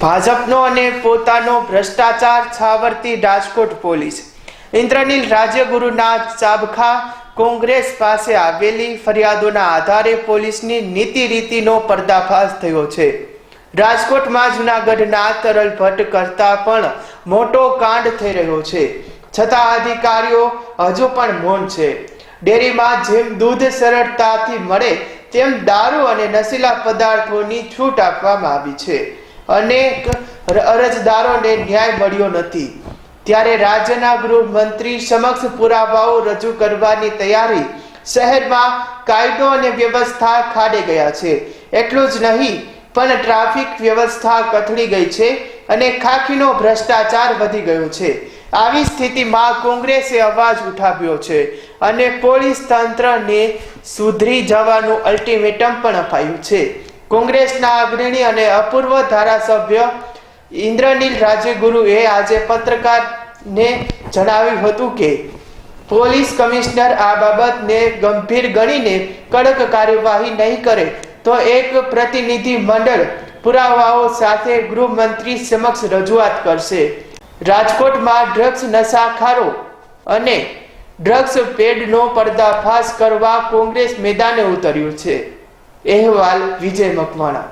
ભાજપનો અને પોતાનો ભ્રષ્ટાચાર છાવરતી રાજકોટ પોલીસ. ઇન્દ્રનીલ રાજ્યગુરુના ચાબખા કોંગ્રેસ પાસે આવેલી ફરિયાદોના આધારે પોલીસની નીતિ રીતિનો પર્દાફાશ થયો છે. રાજકોટમાં જુનાગઢના તરલ ભટ્ટ કરતા પણ મોટો કાંડ થઈ રહ્યો છે. છતાં અધિકારીઓ હજુ પણ મૌન છે. ડેરીમાં જેમ દૂધ સરળતાથી મળે, તેમ દારૂ અને નશીલા પદાર્થોની છૂટ આપવામાં આવી છે. અનેક અરજદારોને ન્યાય મળ્યો નથી. ત્યારે રાજ્યના ગૃહમંત્રી સમક્ષ પુરાવાઓ રજૂ કરવાની તૈયારી શહેરમાં કાયદો અને વ્યવસ્થા ખાડે ગયા છે. એટલું જ નહીં, પણ ટ્રાફિક વ્યવસ્થા કથળી ગઈ છે અને ખાખીનો ભ્રષ્ટાચાર વધી ગયો છે. આવી સ્થિતિમાં કોંગ્રેસે અવાજ ઉઠાવ્યો છે અને પોલીસ તંત્રને સુધરી જવાનું અલ્ટિમેટમ પણ અપાયું છે. કોંગ્રેસના અગ્રણી અને અપૂર્વ ધારાસભ્ય ઇન્દ્રનીલ રાજ્યગુરુએ આજે પત્રકારને જણાવ્યું હતું કે, પોલીસ કમિશનર આ બાબતને ગંભીર ગણીને કડક કાર્યવાહી નહીં કરે, તો એક પ્રતિનિધિ મંડળ પુરાવાઓ સાથે ગૃહમંત્રી સમક્ષ રજૂઆત કરશે. રાજકોટમાં ડ્રગ્સ નશાખારો અને ડ્રગ્સ પેડનો પર્દાફાશ કરવા કોંગ્રેસ મેદાને ઉતર્યું છે. અહેવાલ વિજય મકવાણા.